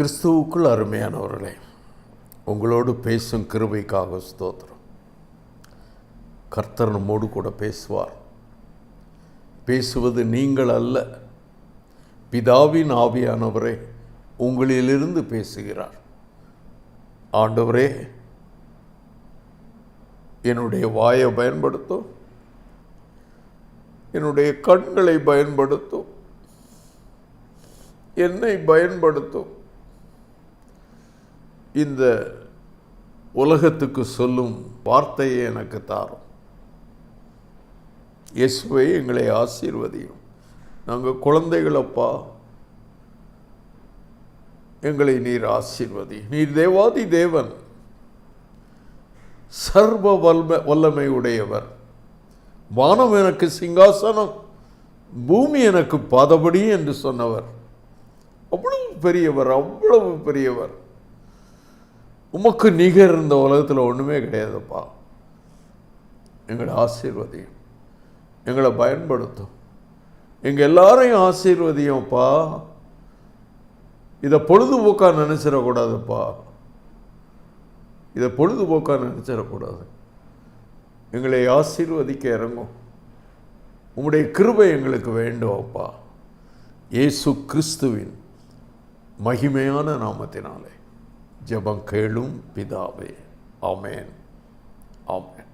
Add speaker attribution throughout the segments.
Speaker 1: கிறிஸ்துவுக்குள் அருமையானவர்களே உங்களோடு பேசும் கிருபைக்காக ஸ்தோத்திரம். கர்த்தர் நம்மோடு கூட பேசுவார். பேசுவது நீங்கள் அல்ல பிதாவின் ஆவியானவரே உங்களிலிருந்து பேசுகிறார். ஆண்டவரே என்னுடைய வாயை பயன்படுத்தும் என்னுடைய கண்களை பயன்படுத்தும் என்னை பயன்படுத்தும். இந்த உலகத்துக்கு சொல்லும் வார்த்தையை எனக்கு தாரும். இயேசுவை எங்களை ஆசீர்வதியும். நாங்கள் குழந்தைகளப்பா எங்களை நீர் ஆசீர்வதி. நீர் தேவாதி தேவன் சர்வ வல்ம வல்லமை உடையவர் வானம் எனக்கு சிங்காசனம் பூமி எனக்கு பாதபடி என்று சொன்னவர். அவ்வளவு பெரியவர் அவ்வளவு பெரியவர். உமக்கு நிகர் இந்த உலகத்தில் ஒன்றுமே கிடையாதுப்பா. எங்களை ஆசீர்வதியும். எங்களை பயன்படுத்தும். எங்கள் எல்லாரையும் ஆசீர்வதியும்ப்பா. இதை பொழுதுபோக்காக நினச்சிடக்கூடாதுப்பா. இதை பொழுதுபோக்காக நினச்சிடக்கூடாது. எங்களை ஆசீர்வதிக்க இறங்கும். உங்களுடைய கிருபை எங்களுக்கு வேண்டும் அப்பா இயேசு கிறிஸ்துவின் மகிமையான நாமத்தினாலே. ஜெபம் கேளும் பிதாவே. ஆமேன். ஆமேன்.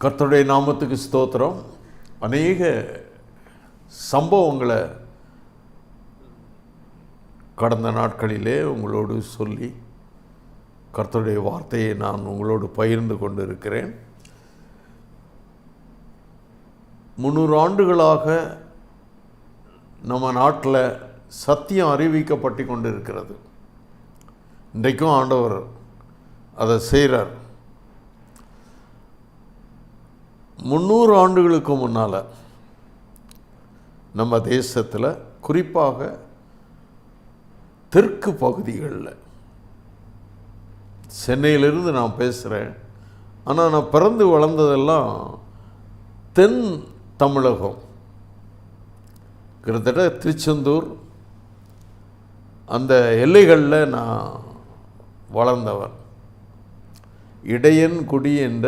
Speaker 1: கர்த்தருடைய நாமத்துக்கு ஸ்தோத்திரம். அநேக சம்பவங்களை கடந்த நாட்களிலே உங்களோடு சொல்லி கர்த்தருடைய வார்த்தையை நான் உங்களோடு பகிர்ந்து கொண்டு இருக்கிறேன் முந்நூறு ஆண்டுகளாக நம்ம நாட்டில் சத்தியம் அறிவிக்கப்பட்டு கொண்டு இருக்கிறது இன்றைக்கும் ஆண்டவர் அதை செய்கிறார். முந்நூறு ஆண்டுகளுக்கு முன்னால் நம்ம தேசத்தில் குறிப்பாக தெற்கு பகுதிகளில் சென்னையிலிருந்து நான் பேசுகிறேன் ஆனால் நான் பிறந்து வளர்ந்ததெல்லாம் தென் தமிழகம். கிட்டத்தட்ட திருச்செந்தூர் அந்த எல்லைகளில் நான் வளர்ந்தவர். இடையன்குடி என்ற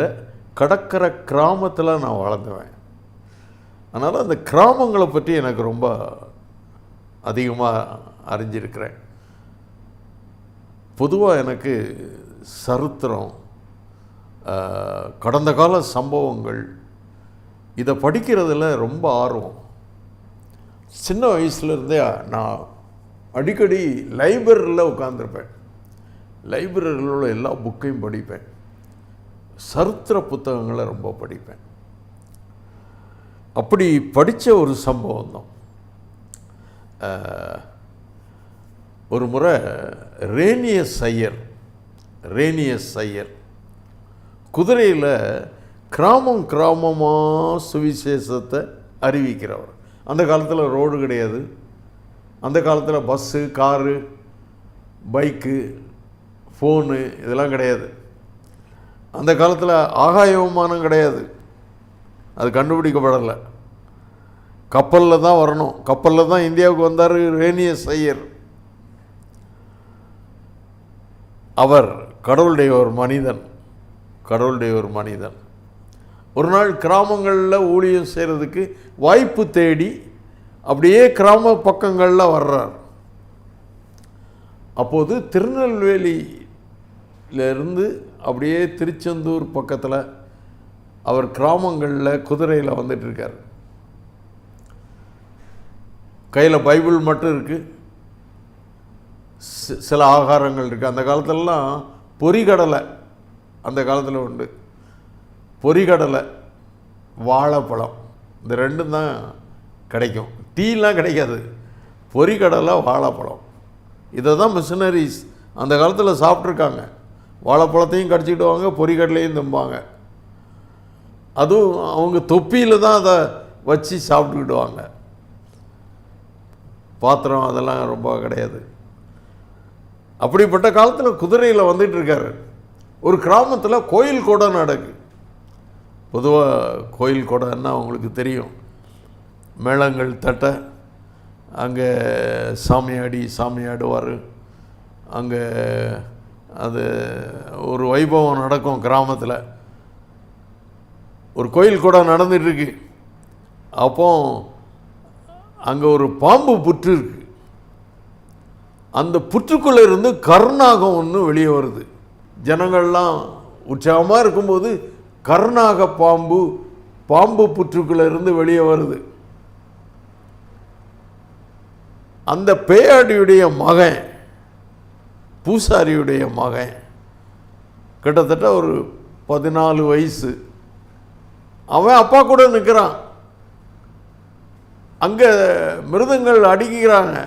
Speaker 1: கடற்கரை கிராமத்தில் நான் வளர்ந்தவன். அதனால் அந்த கிராமங்களை பற்றி எனக்கு ரொம்ப அதிகமாக அறிஞ்சிருக்கிறேன். பொதுவாக எனக்கு சரித்திரம் கடந்த கால சம்பவங்கள் இதை படிக்கிறதுல ரொம்ப ஆர்வம். சின்ன வயசுலேருந்தே நான் அடிக்கடி லைப்ரரியில் உட்காந்துருப்பேன் லைப்ரரியில் உள்ள எல்லா புக்கையும் படிப்பேன். சரித்திர புத்தகங்களை ரொம்ப படிப்பேன். அப்படி படித்த ஒரு சம்பவம் தான் ஒரு முறை ரேனியஸ் ஐயர் ரேனியஸ் ஐயர் குதிரையில் கிராமம் கிராமமாக சுவிசேஷத்தை அறிவிக்கிறவர். அந்த காலத்தில் ரோடு கிடையாது. அந்த காலத்தில் பஸ்ஸு காரு பைக்கு ஃபோனு இதெல்லாம் கிடையாது. அந்த காலத்தில் ஆகாய விமானம் கிடையாது. அது கண்டுபிடிக்கப்படலை. கப்பலில் தான் வரணும். கப்பலில் தான் இந்தியாவுக்கு வந்தார் ரேனியஸ் ஐயர். அவர் கடவுளுடைய ஒரு மனிதன். கடவுளுடைய ஒரு மனிதன். ஒரு நாள் கிராமங்களில் ஊழியம் செய்கிறதுக்கு வாய்ப்பு தேடி அப்படியே கிராம பக்கங்களில் வர்றார். அப்போது திருநெல்வேலியிலிருந்து அப்படியே திருச்செந்தூர் பக்கத்தில் அவர் கிராமங்களில் குதிரையில் வந்துட்டு இருக்கார். கையில் பைபிள் மட்டும் இருக்குது சில ஆகாரங்கள் இருக்குது அந்த காலத்திலலாம் பொறிகடலை அந்த காலத்தில் உண்டு. பொறிகடலை வாழைப்பழம் இந்த ரெண்டும் தான் கிடைக்கும். டீலாம் கிடைக்காது. பொறிக்கடலை வாழைப்பழம். இதை தான் மிஷினரிஸ் அந்த காலத்தில் சாப்பிட்ருக்காங்க வாழைப்பழத்தையும் கடிச்சிக்கிடுவாங்க பொறிக்கடலையும் திம்பாங்க. அதுவும் அவங்க தொப்பியில் தான் அதை வச்சு சாப்பிட்டுக்கிடுவாங்க பாத்திரம் அதெல்லாம் ரொம்ப கிடையாது. அப்படிப்பட்ட காலத்தில் குதிரையில் வந்துட்டுருக்காரு. ஒரு கிராமத்தில் கோயில் கூட நடக்கு. பொதுவாக கோயில் கூடன்னா அவங்களுக்கு தெரியும். மேளங்கள் தட்ட அங்கே சாமியாடி சாமியாடுவார் அங்கே அது ஒரு வைபவம் நடக்கும் கிராமத்தில். ஒரு கோயில் கூட நடந்துட்டுருக்கு. அப்போ அங்கே ஒரு பாம்பு புற்று இருக்கு. அந்த புற்றுக்குள்ளே இருந்து கருணாகம் ஒன்று வெளியே வருது. ஜனங்கள்லாம் உற்சாகமாக இருக்கும்போது கருணாக பாம்பு பாம்பு புற்றுக்குள்ளே இருந்து வெளியே வருது. அந்த பேயாடியுடைய மகன் பூசாரியுடைய மகன் கிட்டத்தட்ட ஒரு பதினாலு வயசு. அவன் அப்பா கூட நிற்கிறான் அங்கே மிருதங்கள் அடிக்கிறாங்க.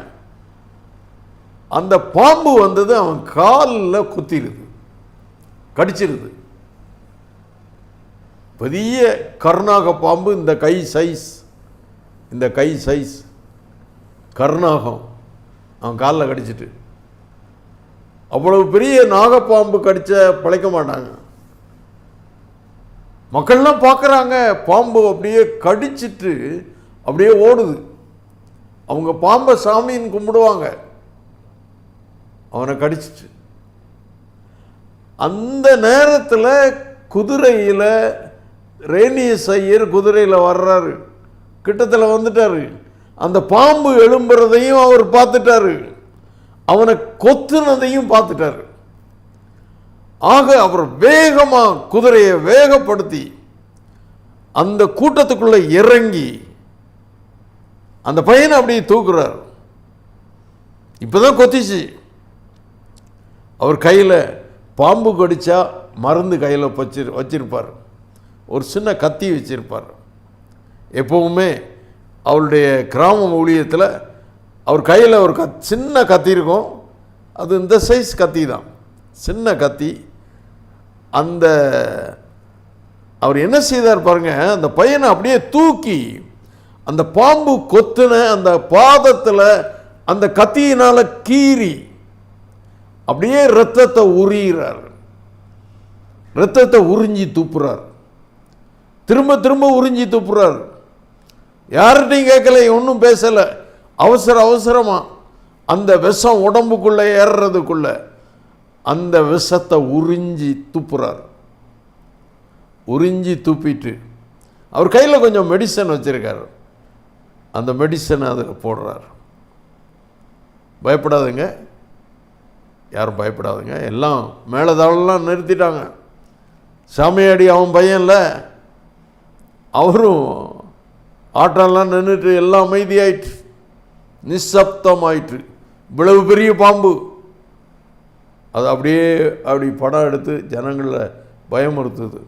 Speaker 1: அந்த பாம்பு வந்தது அவன் காலில் குத்திடுது கடிச்சிருது பெரிய கர்நாக பாம்பு இந்த கை சைஸ் இந்த கை சைஸ் கருணாகம். அவன் காலில் கடிச்சிட்டு. அவ்வளவு பெரிய நாகப்பாம்பு கடிச்ச பிழைக்க மாட்டாங்க. மக்கள்லாம் பார்க்குறாங்க பாம்பு அப்படியே கடிச்சிட்டு அப்படியே ஓடுது. அவங்க பாம்பை சாமின்னு கும்பிடுவாங்க. அவனை கடிச்சிட்டு. அந்த நேரத்தில் குதிரையில் ரேணிய சையர் குதிரையில் வர்றாரு. கிட்டத்தில் வந்துட்டாரு. அந்த பாம்பு எழும்புறதையும் அவர் பார்த்துட்டாரு. அவனை கொத்துனதையும் பார்த்துட்டாரு. ஆக அவர் வேகமாக குதிரையை வேகப்படுத்தி அந்த கூட்டத்துக்குள்ளே இறங்கி அந்த பையனை அப்படியே தூக்குறார். இப்பதான் கொத்திச்சு. அவர் கையில் பாம்பு கடிச்சா மருந்து கையில் வச்சிரு வச்சிருப்பார். ஒரு சின்ன கத்தி வச்சிருப்பார். எப்பவுமே அவருடைய கிராம ஊழியத்தில் அவர் கையில் ஒரு கத் சின்ன கத்தி இருக்கும். அது இந்த சைஸ் கத்தி தான். சின்ன கத்தி. அந்த அவர் என்ன செய்தார் பாருங்கள் அந்த பையனை அப்படியே தூக்கி அந்த பாம்பு கொத்துன அந்த பாதத்தில் அந்த கத்தியினால் கீறி அப்படியே ரத்தத்தை உரிகிறார் ரத்தத்தை உறிஞ்சி துப்புறார். திரும்ப திரும்ப உறிஞ்சி துப்புறார். யார்கிட்டையும் கேட்கல ஒன்றும் பேசலை. அவசர அவசரமாக அந்த விஷம் உடம்புக்குள்ளே ஏறுறதுக்குள்ள அந்த விஷத்தை உறிஞ்சி துப்புறார். உறிஞ்சி துப்பிட்டு அவர் கையில் கொஞ்சம் மெடிசன் வச்சுருக்காரு. அந்த மெடிசனை அதில் போடுறார். பயப்படாதுங்க. யாரும் பயப்படாதுங்க. எல்லாம் மேலே மேலதாளெல்லாம் நிறுத்திட்டாங்க. சாமியாடி அவன் பையன்ல அவரும் ஆட்டம்லாம் நின்றுட்டு எல்லாம் அமைதியாயிற்று. நிசப்தமாயிற்று. இவ்வளவு பெரிய பாம்பு. அது அப்படியே அப்படி படம் எடுத்து ஜனங்களை பயமுறுத்துது.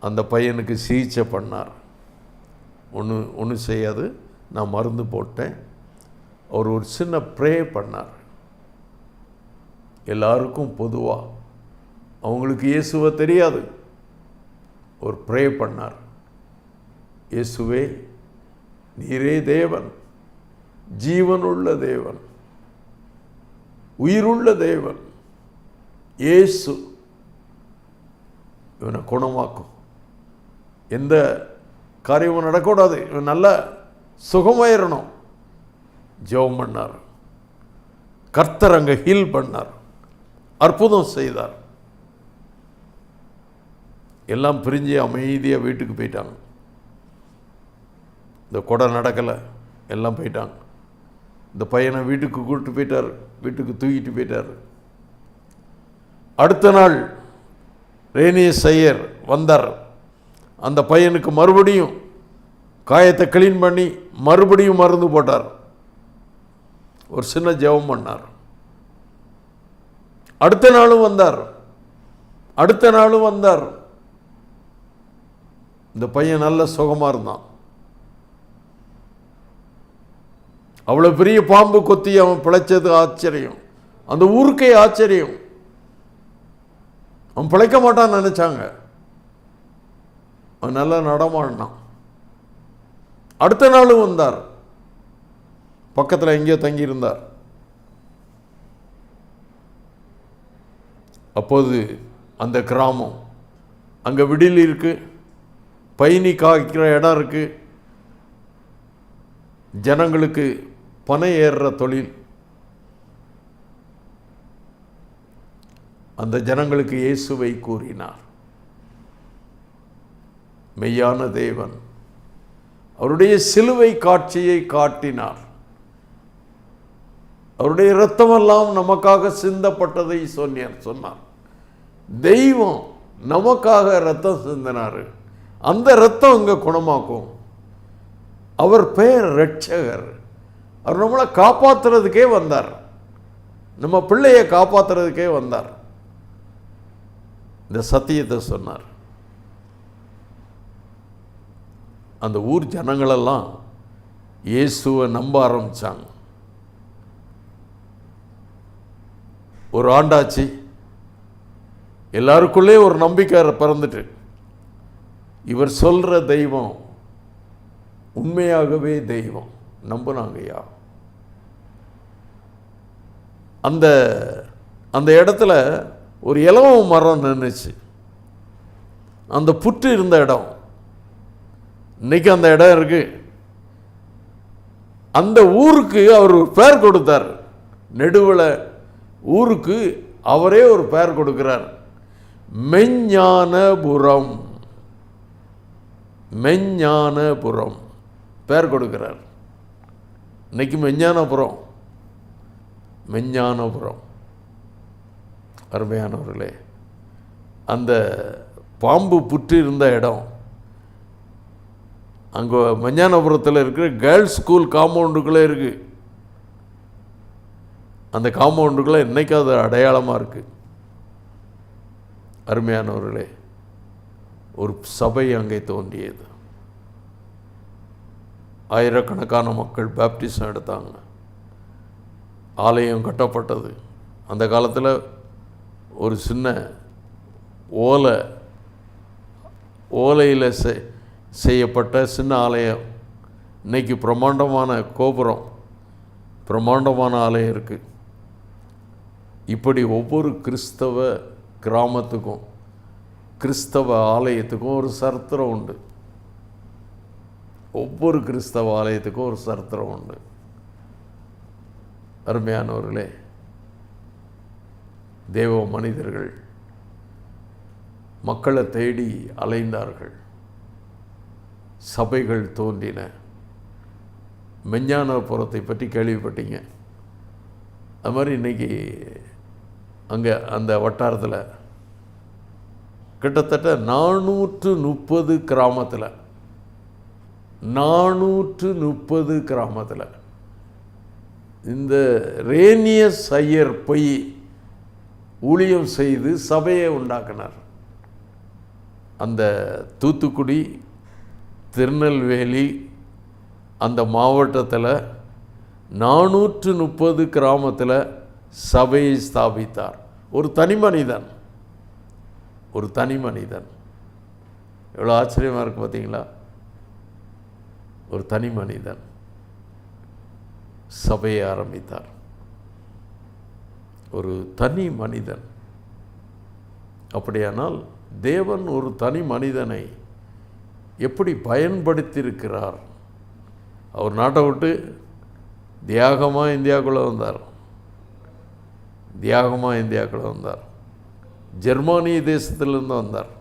Speaker 1: அந்த பையனுக்கு சிகிச்சை பண்ணார். ஒன்று ஒன்றும் செய்யாது. நான் மருந்து போட்டேன். அவர் ஒரு சின்ன ப்ரே பண்ணார். எல்லாருக்கும் பொதுவாக அவங்களுக்கு இயேசுவை தெரியாது. ஒரு ப்ரே பண்ணார். இயேசுவே நீரே தேவன் ஜீவனுள்ள தேவன் உயிருள்ள தேவன் இயேசு. இவனை குணமாக்கும். எந்த காரியமும் நடக்கக்கூடாது. இவன் நல்ல சுகமாயிரணும். ஜெபம் பண்ணார். கர்த்தர் அங்கே ஹீல் பண்ணார். அற்புதம் செய்தார். எல்லாம் பிரிஞ்சு அமைதியாக வீட்டுக்கு போயிட்டாங்க. இந்த கொடை நடக்கலை எல்லாம் போயிட்டாங்க. இந்த பையனை வீட்டுக்கு கூப்பிட்டு போயிட்டார் வீட்டுக்கு தூக்கிட்டு போயிட்டார். அடுத்த நாள் ரேனிய சையர் வந்தார். அந்த பையனுக்கு மறுபடியும் காயத்தை க்ளீன் பண்ணி மறுபடியும் மருந்து போட்டார். ஒரு சின்ன ஜெபம் பண்ணார். அடுத்த நாளும் வந்தார். அடுத்த நாளும் வந்தார். இந்த பையன் நல்ல சுகமாக இருந்தான். அவ்வளோ பெரிய பாம்பு கொத்தி அவன் பிழைச்சது ஆச்சரியம். அந்த ஊருக்கே ஆச்சரியம். அவன் பிழைக்க மாட்டான்னு நினச்சாங்க. அவன் நல்லா நடமாடினான். அடுத்த நாளும் வந்தார். பக்கத்தில் எங்கேயோ தங்கியிருந்தார். அப்போது அந்த கிராமம் அங்கே விடில் இருக்குது பயணி காய்க்கிற இடம் இருக்குது ஜனங்களுக்கு பனை ஏறுற தொழில். அந்த ஜனங்களுக்கு இயேசுவை கூறினார். மெய்யான தேவன் அவருடைய சிலுவை காட்சியை காட்டினார். அவருடைய இரத்தமெல்லாம் நமக்காக சிந்தப்பட்டதை சொன்னார் சொன்னார். தெய்வம் நமக்காக ரத்தம் சிந்தினார். அந்த ரத்தம் அங்கே குணமாக்கும். அவர் பெயர் ரட்சகர் அவர் நம்மளை காப்பாற்றுறதுக்கே வந்தார். நம்ம பிள்ளையை காப்பாற்றுறதுக்கே வந்தார். இந்த சத்தியத்தை சொன்னார். அந்த ஊர் ஜனங்களெல்லாம் இயேசுவை நம்ப ஆரம்பித்தாங்க ஒரு ஆண்டாச்சு. எல்லாருக்குள்ளே ஒரு நம்பிக்கை பிறந்துட்டு. இவர் சொல்கிற தெய்வம் உண்மையாகவே தெய்வம். நம்புனாங்கய்யா. அந்த அந்த இடத்துல ஒரு இலவ மரம் நின்றுச்சு அந்த புற்று இருந்த இடம். இன்னைக்கு அந்த இடம் இருக்கு. அந்த ஊருக்கு அவர் பேர் கொடுத்தார். நெடுவில் ஊருக்கு அவரே ஒரு பெயர் கொடுக்கிறார். மெஞ்ஞானபுரம். மெஞ்ஞானபுரம். பெயர் கொடுக்கிறார். இன்றைக்கி மெஞ்ஞானபுரம். மெஞ்ஞானபுரம். அருமையானவர்களே அந்த பாம்பு புற்று இருந்த இடம் அங்கே மெஞ்ஞானபுரத்தில் இருக்கிற கேர்ள்ஸ் ஸ்கூல் காம்பவுண்டுக்குள்ளே இருக்குது அந்த காம்பவுண்டுக்குள்ளே இன்றைக்கும் அது அடையாளமாக இருக்குது அருமையானவர்களே ஒரு சபை அங்கே தோன்றியது. ஆயிரக்கணக்கான மக்கள் பேப்டிசம் எடுத்தாங்க. ஆலயம் கட்டப்பட்டது. அந்த காலத்தில் ஒரு சின்ன ஓலை ஓலையில் செ செய்யப்பட்ட சின்ன ஆலயம். இன்னைக்கு பிரம்மாண்டமான கோபுரம் பிரம்மாண்டமான ஆலயம் இருக்குது இப்படி ஒவ்வொரு கிறிஸ்தவ கிராமத்துக்கும் கிறிஸ்தவ ஆலயத்துக்கும் ஒரு சரித்திரம் உண்டு. ஒவ்வொரு கிறிஸ்தவ ஆலயத்துக்கும் ஒரு சரித்திரம் உண்டு. அருமையானவர்களே தேவ மனிதர்கள் மக்களை தேடி அலைந்தார்கள். சபைகள் தோன்றின. மெஞ்ஞானபுரத்தை பற்றி கேள்விப்பட்டீங்க. அது மாதிரி இன்றைக்கி அங்கே அந்த வட்டாரத்தில் கிட்டத்தட்ட நானூற்று முப்பது கிராமத்தில் நானூற்று முப்பது கிராமத்தில். இந்த ரேனியஸ் ஐயர் போய் ஊழியம் செய்து சபையை உண்டாக்கினார். அந்த தூத்துக்குடி திருநெல்வேலி அந்த மாவட்டத்தில் நானூற்று முப்பது கிராமத்தில் சபையை ஸ்தாபித்தார். ஒரு தனி மனிதன். ஒரு தனி மனிதன். எவ்வளோ ஆச்சரியமாக இருக்குது பார்த்தீங்களா ஒரு தனி மனிதன் சபையை ஆரம்பித்தார். ஒரு தனி மனிதன். அப்படியானால் தேவன் ஒரு தனி மனிதனை எப்படி பயன்படுத்தியிருக்கிறார்? அவர் நாட்டை விட்டு தியாகமாக இந்தியாவுக்குள்ளே வந்தார். தியாகமாக இந்தியாவுக்குள்ளே வந்தார். ஜெர்மானிய தேசத்திலிருந்து வந்தார்.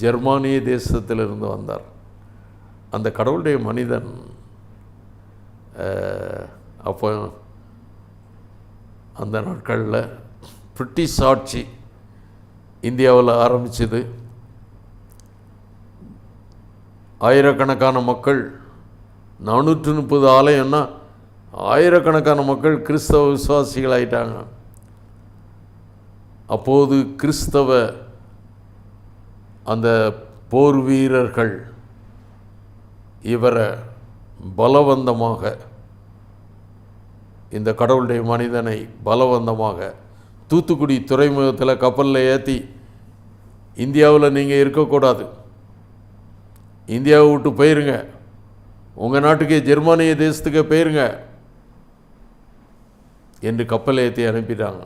Speaker 1: ஜெர்மானிய தேசத்திலிருந்து வந்தார். அந்த கடவுளுடைய மனிதன் அப்போ அந்த நாட்களில் பிரிட்டிஷ் ஆட்சி இந்தியாவில் ஆரம்பிச்சது. ஆயிரக்கணக்கான மக்கள் நானூற்று முப்பது ஆலயம்னா ஆயிரக்கணக்கான மக்கள் கிறிஸ்தவ விசுவாசிகள் ஆயிட்டாங்க அப்போது கிறிஸ்தவ அந்த போர் வீரர்கள் இவரை பலவந்தமாக இந்த கடவுளுடைய மனிதனை பலவந்தமாக தூத்துக்குடி துறைமுகத்தில் கப்பலில் ஏற்றி இந்தியாவில் நீங்கள் இருக்கக்கூடாது. இந்தியாவை விட்டு போயிருங்க. உங்கள் நாட்டுக்கே ஜெர்மானிய தேசத்துக்கு போயிருங்க என்று கப்பல் ஏற்றி அனுப்பிட்டாங்க.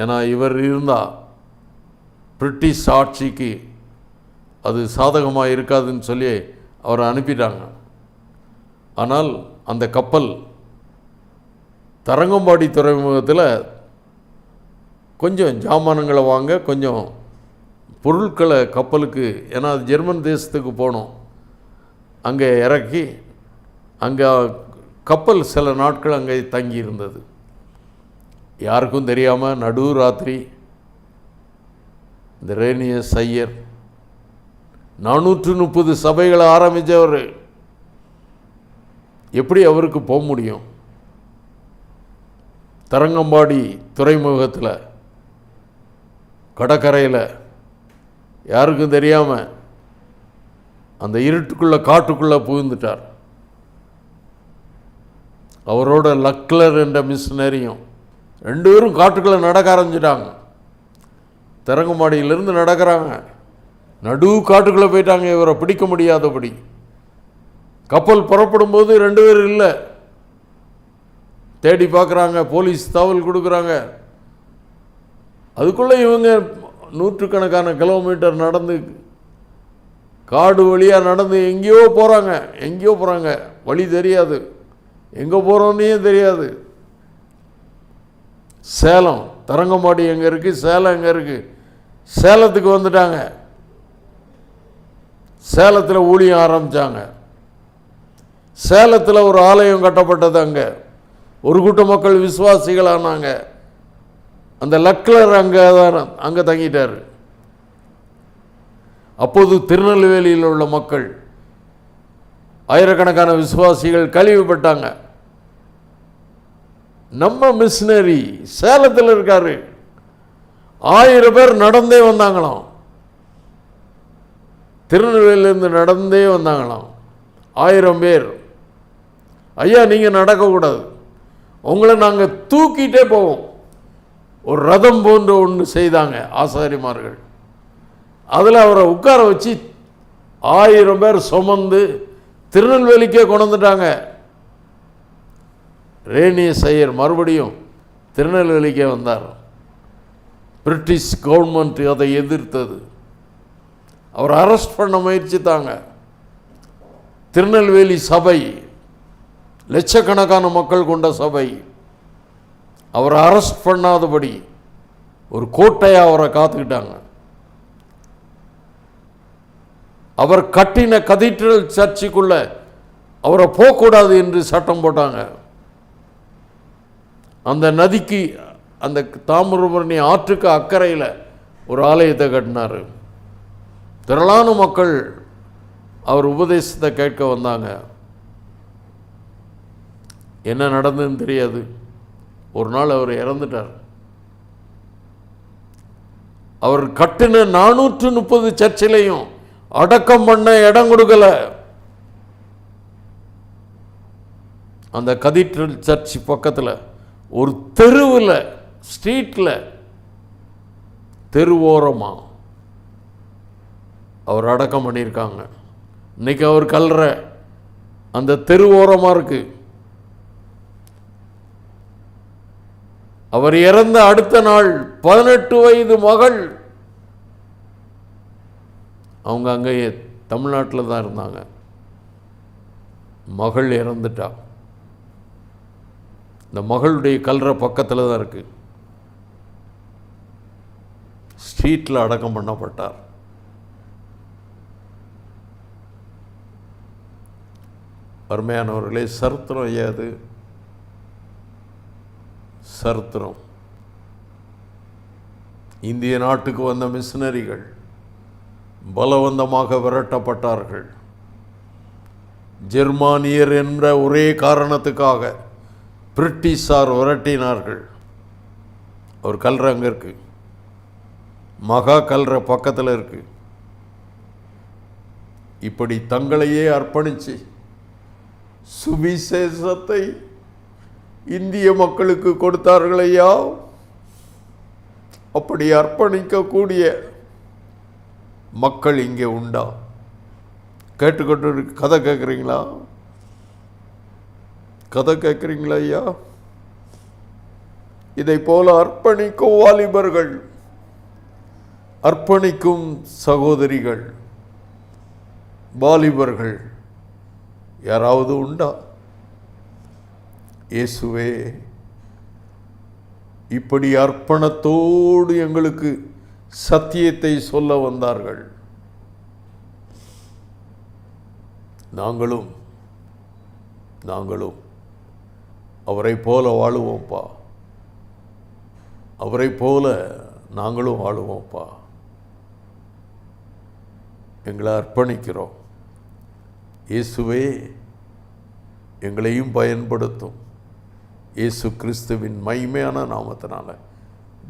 Speaker 1: ஏன்னா இவர் இருந்தால் பிரிட்டிஷ் ஆட்சிக்கு அது சாதகமாக இருக்காதுன்னு சொல்லி அவரை அனுப்பிட்டாங்க. ஆனால் அந்த கப்பல் தரங்கம்பாடி துறைமுகத்தில் கொஞ்சம் ஜாமானங்களை வாங்க கொஞ்சம் பொருட்களை கப்பலுக்கு ஏன்னா அது ஜெர்மன் தேசத்துக்கு போனோம். அங்கே இறக்கி அங்கே கப்பல் சில நாட்கள் அங்கே தங்கி இருந்தது யாருக்கும் தெரியாமல் நடு ராத்திரி இந்த ரேனிய சையர். நானூற்று முப்பது சபைகளை ஆரம்பித்தவர். எப்படி அவருக்கு போக முடியும்? தரங்கம்பாடி துறைமுகத்தில் கடற்கரையில் யாருக்கும் தெரியாமல் அந்த இருட்டுக்குள்ளே காட்டுக்குள்ளே புகுந்துட்டார். அவரோட லக்லர் என்ற மிஷினரியும் ரெண்டு பேரும் காட்டுக்குள்ளே நடக்க ஆரம்பிச்சிட்டாங்க. தரங்கம்பாடியிலிருந்து நடக்கிறாங்க. நடு காட்டுக்குள்ளே போயிட்டாங்க இவரை பிடிக்க முடியாதபடி. கப்பல் புறப்படும் போது ரெண்டு பேர் இல்லை. தேடி பார்க்குறாங்க போலீஸ் தகவல் கொடுக்குறாங்க. அதுக்குள்ளே இவங்க நூற்றுக்கணக்கான கிலோமீட்டர் நடந்து காடு வழியாக நடந்து எங்கேயோ போகிறாங்க எங்கேயோ போகிறாங்க வழி தெரியாது. எங்கே போகிறோன்னே தெரியாது. சேலம் தரங்கம்பாடி எங்கே இருக்குது சேலம் எங்கே இருக்குது சேலத்துக்கு வந்துட்டாங்க. சேலத்தில் ஊழியம் ஆரம்பித்தாங்க சேலத்தில் ஒரு ஆலயம் கட்டப்பட்டது அங்கே. ஒரு கூட்ட மக்கள் விசுவாசிகளானாங்க. அந்த லக்லர் அங்கே தான் அங்கே தங்கிட்டார். அப்போது திருநெல்வேலியில் உள்ள மக்கள் ஆயிரக்கணக்கான விசுவாசிகள் கழிவுபட்டாங்க. நம்ம மிஷினரி சேலத்தில் இருக்காரு. ஆயிரம் பேர் நடந்தே வந்தாங்களாம். திருநெல்வேலியிலேருந்து நடந்தே வந்தாங்களாம். ஆயிரம் பேர். ஐயா நீங்கள் நடக்கக்கூடாது. உங்களை நாங்கள் தூக்கிட்டே போவோம். ஒரு ரதம் போன்ற ஒன்று செய்தாங்க ஆசாரிமார்கள். அதில் அவரை உட்கார வச்சு ஆயிரம் பேர் சுமந்து திருநெல்வேலிக்கே கொண்டு வந்துட்டாங்க. ரேணிய சையர் மறுபடியும் திருநெல்வேலிக்கே வந்தார் பிரிட்டிஷ் கவர்மெண்ட் அதை எதிர்த்தது. அவர் அரெஸ்ட் பண்ண முயற்சித்தாங்க. திருநெல்வேலி சபை லட்சக்கணக்கான மக்கள் கொண்ட சபை அவரை அரெஸ்ட் பண்ணாதபடி ஒரு கோட்டையாக அவரை காத்துக்கிட்டாங்க. அவர் கட்டின கதீட்ரல் சர்ச்சுக்குள்ள அவரை போகக்கூடாது என்று சட்டம் போட்டாங்க. அந்த நதிக்கு அந்த தாமிரபரணி ஆற்றுக்கு அக்கறையில் ஒரு ஆலயத்தை கட்டினார். திரளான மக்கள் அவர் உபதேசத்தை கேட்க வந்தாங்க. என்ன நடந்ததுன்னு தெரியாது. ஒரு நாள் அவர் இறந்துட்டார். அவர் கட்டின நானூற்று முப்பது சர்ச்சிலையும் அடக்கம் பண்ண இடம் கொடுக்கல. அந்த கதீட்ரல் சர்ச் பக்கத்தில் ஒரு தெருவில் ஸ்ட்ரீட்டில் தெருவோரமாக அவர் அடக்கம் பண்ணியிருக்காங்க. இன்றைக்கி அவர் கல்ற அந்த தெருவோரமாக இருக்குது அவர் இறந்த அடுத்த நாள் பதினெட்டு வயது மகள் அவங்க அங்கேயே தமிழ்நாட்டில் தான் இருந்தாங்க. மகள் இறந்துட்டா. இந்த மகளுடைய கல்ற பக்கத்தில் தான் இருக்குது ஸ்ட்ரீட்டில் அடக்கம் பண்ணப்பட்டார். அருமையானவர்களே சரித்திரம் ஏது? சரித்திரம். இந்திய நாட்டுக்கு வந்த மிஷினரிகள் பலவந்தமாக விரட்டப்பட்டார்கள். ஜெர்மானியர் என்ற ஒரே காரணத்துக்காக பிரிட்டிஷார் விரட்டினார்கள். ஒரு கல்ற அங்கே மகா கல்ற பக்கத்தில் இருக்கு. இப்படி தங்களையே அர்ப்பணித்து சுவிசேஷத்தை இந்திய மக்களுக்கு கொடுத்தார்கள் ஐயா அப்படி அர்ப்பணிக்கக்கூடிய மக்கள் இங்கே உண்டா? கேட்டுக்கொண்டு கதை கேட்குறீங்களா கதை கேட்குறீங்களா ஐயா? இதை போல அர்ப்பணிக்கும் வாலிபர்கள் அர்ப்பணிக்கும் சகோதரிகள் வாலிபர்கள் யாராவது உண்டா? இயேசுவே இப்படி அர்ப்பணத்தோடு எங்களுக்கு சத்தியத்தை சொல்ல வந்தார்கள். நாங்களும் நாங்களும் அவரை போல வாழுவோம்ப்பா. அவரை போல நாங்களும் வாழுவோம்ப்பா. எங்களை அர்ப்பணிக்கிறோம். இயேசுவே எங்களையும் பயன்படுத்தும். இயேசு கிறிஸ்துவின் மைமையான நாமத்தினால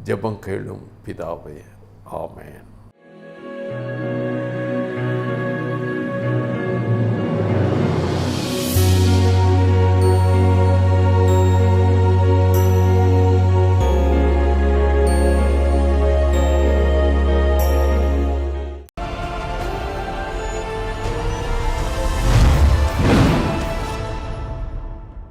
Speaker 1: ஜெபம் கேளும் பிதாவே. ஆமேன்.